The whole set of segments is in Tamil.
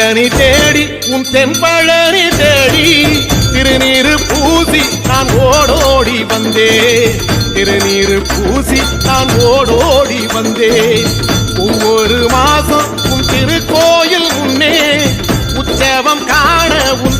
பழனி தேடி உன் தென்பழனி தேடி திருநீரு பூசி நான் ஓடோடி வந்தேன் திருநீரு பூசி நான் ஓடோடி வந்தேன் ஒவ்வொரு மாசம் உன் திருக்கோயில் உன்னே உற்சவம் காண உன்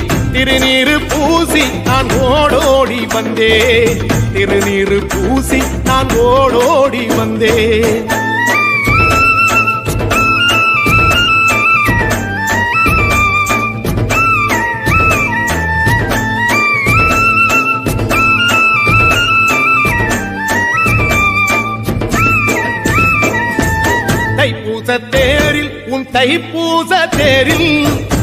திருநீரு பூசி நான் ஓடோடி வந்தேன் திருநீரு பூசி நான் ஓடோடி வந்தேன் தைப்பூச தேரில் உன் தைப்பூச தேரில்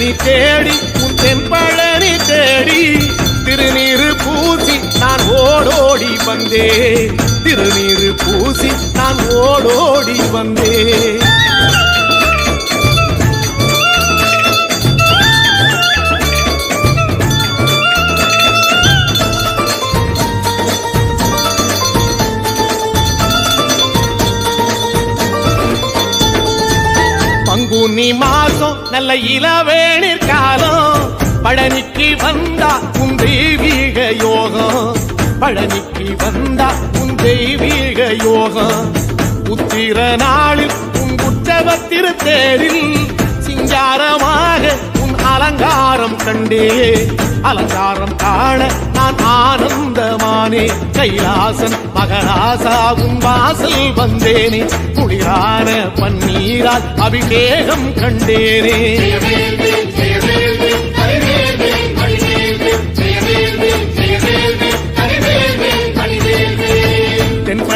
தென்பழனி தேடி உன் தென்பழனி தேடி திருநீரு பூசி நான் ஓடோடி வந்தேன் திருநீரு பூசி நான் ஓடோடி வந்தேன் பங்குனி மாசம் நல்ல இளவே பழனிக்கு வந்தா உன் தெய்வீக யோகம். உத்திர நாளில் உன் உற்சவ திருத்தேரில் சிங்காரமாக உன் அலங்காரம் கண்டே அலங்காரம் காண நான் ஆனந்தமானே. கைலாசன் மகராசா உன் வாசல் வந்தேனே. குளிரான பன்னீரால் அபிஷேகம் கண்டேனே.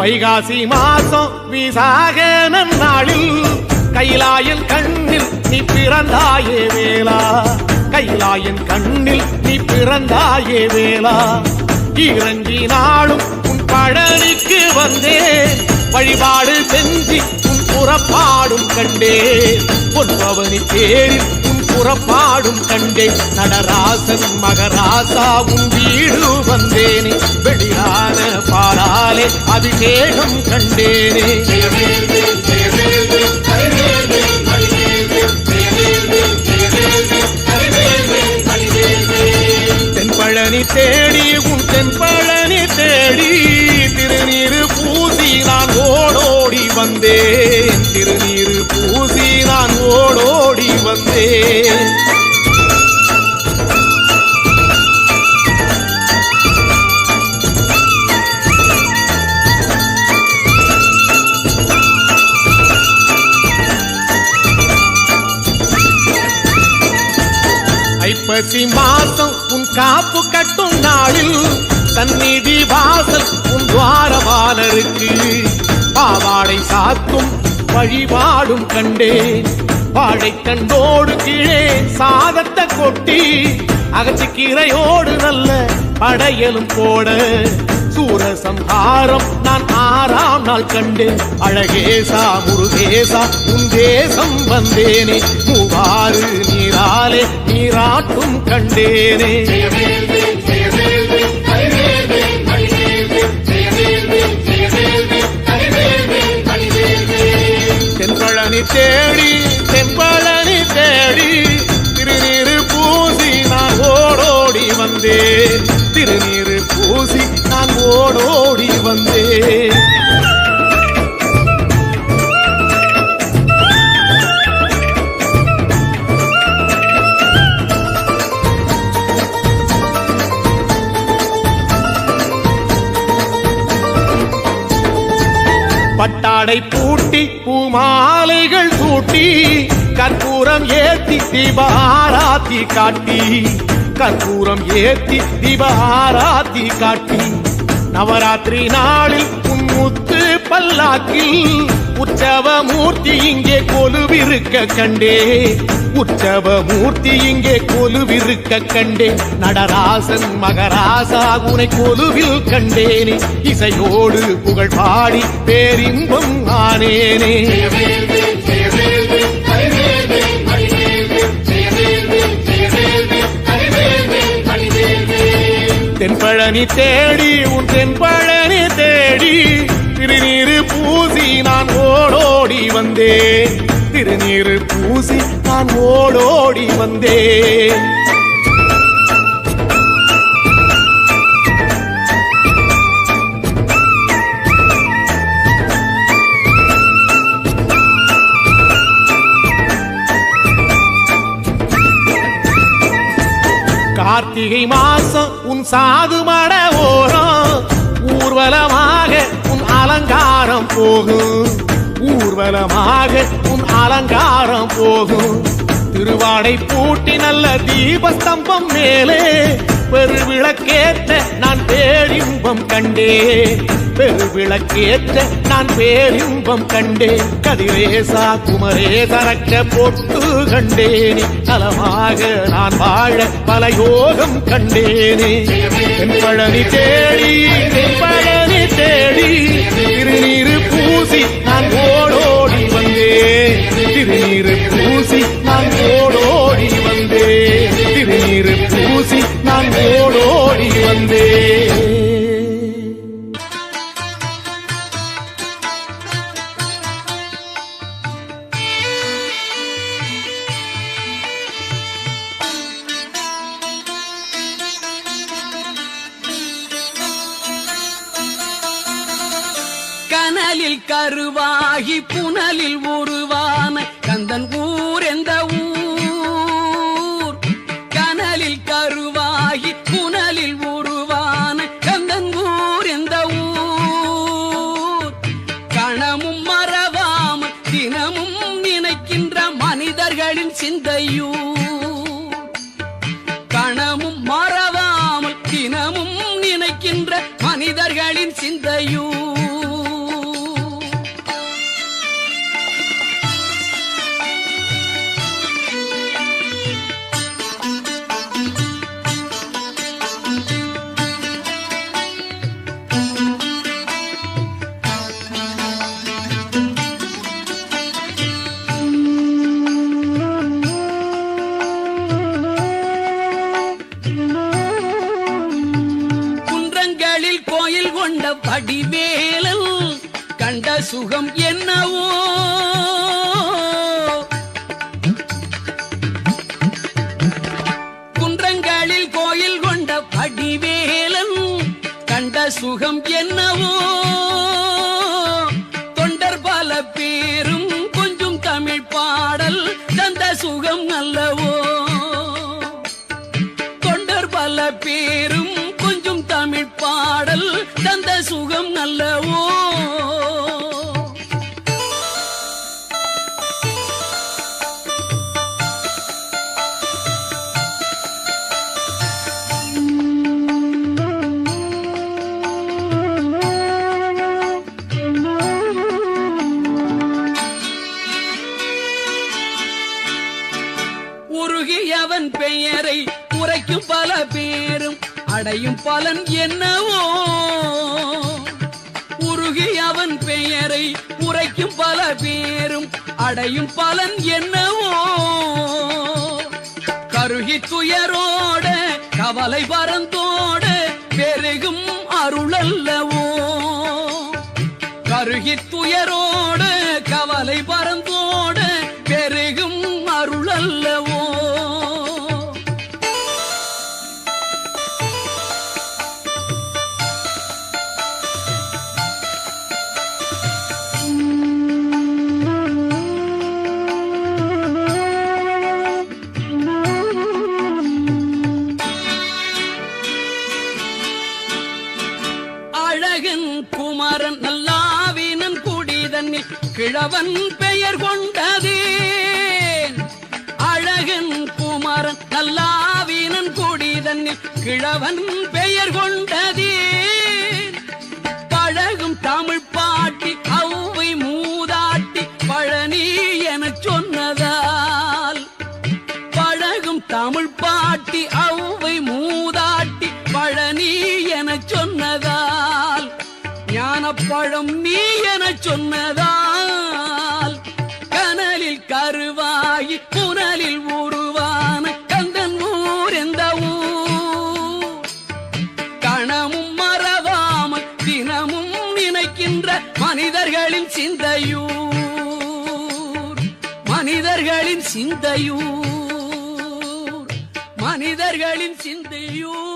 வைகாசி மாசம் விசாக நன்னாளில் கைலாயன் கண்ணில் நீ பிறந்தாயே வேளா. கைலாயன் கண்ணில் நீ பிறந்தாயே வேளா. இறங்கி நாளும் உன் பழனிக்கு வந்தே. வழிபாடு செஞ்சு உன் புறப்பாடும் கண்டே. பொன்பவனி தேரில் உன் புறப்பாடும் கண்டே. நடராசன் மகராசா உன் வீடு வந்தேனே. வெளியான பாலாலே அபிஷேகம் கண்டேனே. தென்பழனி தேடி உன் தென்பழனி தேடி திருநீரு பூசி நான் ஓடோடி வந்தேன். திருநீரு பூசி நான் ஓடோடி வந்தேன். ஐப்பசி மாசம் உன் காப்பு கட்டும் நாளில் சந்நிதி வாசல் உன் துவாரபாலருக்கு. பாவாடை சாத்தும் வழிபாடும் கண்டேன். வாழைத்தண்டோடு கீழே சாதத்தை கொட்டி அகச்சிக்கீரையோடு நல்ல படையலும் போட. சூரசம்ஹாரம் நான் ஆறாம் நாள் கண்டேன். அழகேசா முருகேசா உன் தேசம் வந்தேனே. மூவாறு நீ கண்டாலே நீராட்டும் கண்டேனே. தென்பழனி தேடி தென்பழனி தேடி திருநீரு பூசி நான் ஓடோடி வந்தேன். திருநீரு கடை பூட்டி பூமாலைகள் சூட்டி கற்பூரம் ஏத்தி தீபாராத்தி காட்டி கற்பூரம் ஏத்தி தீபாராத்தி காட்டி. நவராத்திரி நாளில் முத்து பல்லாக்கில் உற்சவ மூர்த்தி இங்கே கொலுவிருக்க கண்டே. உற்சவ மூர்த்தி இங்கே கொலுவிருக்க கண்டேன் நடராசன் மகராசா உனை கொலுவில் கண்டேனே. இசையோடு புகழ் பாடி பேரின்பம் ஆனேனே. தென்பழனி தேடி உன் தென்பழனி தேடி திருநீரு பூசி நான் ஓடோடி வந்தேன். திருநீர் பூசி நான் ஓடோடி வந்தேன். கார்த்திகை மாசம் உன் சாது மட ஓரம் ஊர்வலமாக உன் அலங்காரம் போகும். ஊர்வலமாக உன் அலங்காரம் போகும். திருவாடை பூட்டி நல்ல தீபஸ்தம்பம் மேலே. பெருவிளக்கேற்ற நான் பேரின்பம் கண்டே பெருவிளக்கேற்ற நான் பேரின்பம் கண்டே கதிரேசா குமரே தரக்க பொட்டு கண்டேனே. நலமாக நான் வாழ பல யோகம் கண்டேனே. பழனி தேடி தேடி திருநீரு பூசி நான் ஓடோடி வந்தேன். திருநீரு பூசி நான் ஓடோடி வந்தேன். திருநீரு பூசி நான் ஓடோடி வந்தேன். கருவாகி புனலில் உருவான கண்களில் கோயில் கொண்ட படிவேலன் கண்ட சுகம் என்னவோ? தொண்டர் பல பேரும் கொஞ்சம் தமிழ் பாடல் தந்த சுகம் அல்லவோ? தொண்டர் பல பேரும் கொஞ்சம் தமிழ் பாடல் தந்த சுகம் அல்லவோ? உருகியவன் அடையும் பலன் என்னவோ? உருகி அவன் பெயரை உரைக்கும் பல பேரும் அடையும் பலன் என்னவோ? கருகி துயரோட கவலை பரந்தோட பெருகும் அருளல்லவோ கருகி துயரோ அவன் பெயர் கொண்டதே. பழகும் தமிழ் பாட்டி அவை மூதாட்டி பழனி என சொன்னதால். பழகும் தமிழ் பாட்டி அவை மூதாட்டி பழனி என சொன்னதால். ஞானப்பழம் நீ என சொன்னதால். மனிதர்களின் சிந்தையூர். மனிதர்களின் சிந்தையூர். மனிதர்களின் சிந்தையூர்.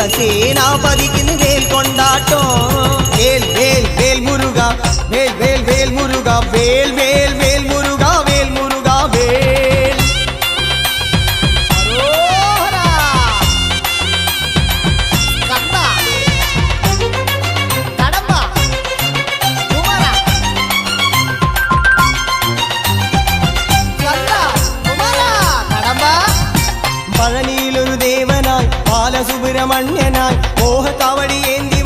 தெய்வ சேனாபதியின் வேல் கொண்டாட்டம். வேல் வேல் வேல் முருகா வேல் வேல் வேல் முருகா வேல் வேல் சுப்பிரமணியனாய் மோக காவடி ஏந்தி